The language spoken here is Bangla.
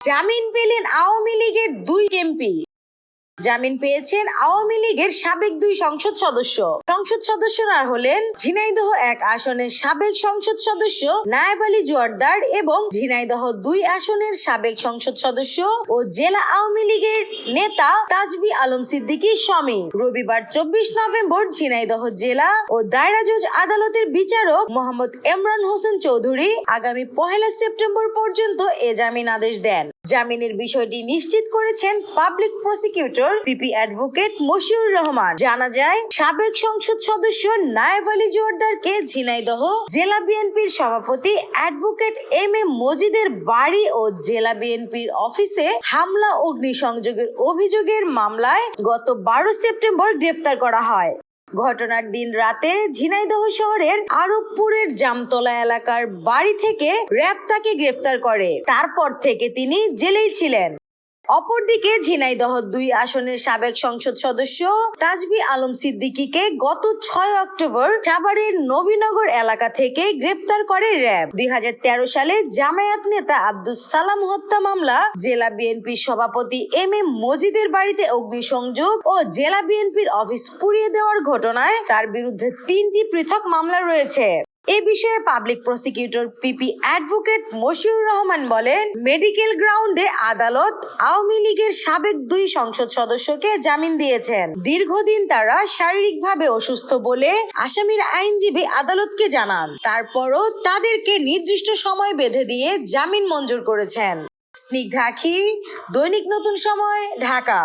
জামিন পেলেন আওয়ামী লীগের দুই এমপি। জামিন পেয়েছেন আওয়ামী লীগের সাবেক দুই সংসদ সদস্য। সংসদ সদস্যরা হলেন ঝিনাইদহ এক আসনের সাবেক সংসদ সদস্য নায়েব আলী জোয়ারদার এবং ঝিনাইদহ দুই আসনের সাবেক সংসদ সদস্য ও জেলা আওয়ামী লীগের নেতা তাজবি আলম সিদ্দিকী স্বামী রবিবার চব্বিশ নভেম্বর ঝিনাইদহ জেলা ও দায়রা জজ আদালতের বিচারক মোহাম্মদ ইমরান হোসেন চৌধুরী আগামী পহেলা সেপ্টেম্বর পর্যন্ত এ জামিন আদেশ দেন। জামিনের বিষয়টি নিশ্চিত করেছেন public prosecutor PP advocate Mashiur Rahman. জানা যায়, সাবেক সংসদ সদস্য নায়েব আলী জোয়ারদারকে ঝিনাইদহ জেলা বিএনপির সভাপতি অ্যাডভোকেট এম এ মজিদের বাড়ি ও জেলা বিএনপির অফিসে হামলা, অগ্নিসংযোগের অভিযোগের মামলায় গত বারো সেপ্টেম্বর গ্রেফতার করা হয়। ঘটনার দিন রাতে ঝিনাইদহ শহরের আরবপুরের জামতলা এলাকার বাড়ি থেকে র্যাব তাকে গ্রেফতার করে। তারপর থেকে তিনি জেলেই ছিলেন। অপরদিকে ঝিনাইদহ দুই আসনের সাবেক সংসদ সদস্য তাজবি আলম সিদ্দিকীকে গত ছয় অক্টোবর সাভারের নবীনগর এলাকা থেকে গ্রেপ্তার করে র্যাব। দুই হাজার তেরো সালে জামায়াত নেতা আব্দুল সালাম হত্যা মামলা, জেলা বিএনপির সভাপতি এম এম মজিদের বাড়িতে অগ্নিসংযোগ ও জেলা বিএনপির অফিস পুড়িয়ে দেওয়ার ঘটনায় তার বিরুদ্ধে তিনটি পৃথক মামলা রয়েছে। এ বিষয়ে public prosecutor PP advocate Mashiur Rahman বলেন মেডিকেল গ্রাউন্ডে আদালত আওয়ামী লীগের সাবেক দুই সংসদ সদস্যকে জামিন দিয়েছেন। দীর্ঘদিন তারা শারীরিকভাবে অসুস্থ বলে আসামির আইনজীবী আদালতকে জানান। তারপরও তাদেরকে নির্দিষ্ট সময় বেঁধে দিয়ে জামিন মঞ্জুর করেছেন। স্নিগ্ধাখি দৈনিক নতুন সময়, ঢাকা।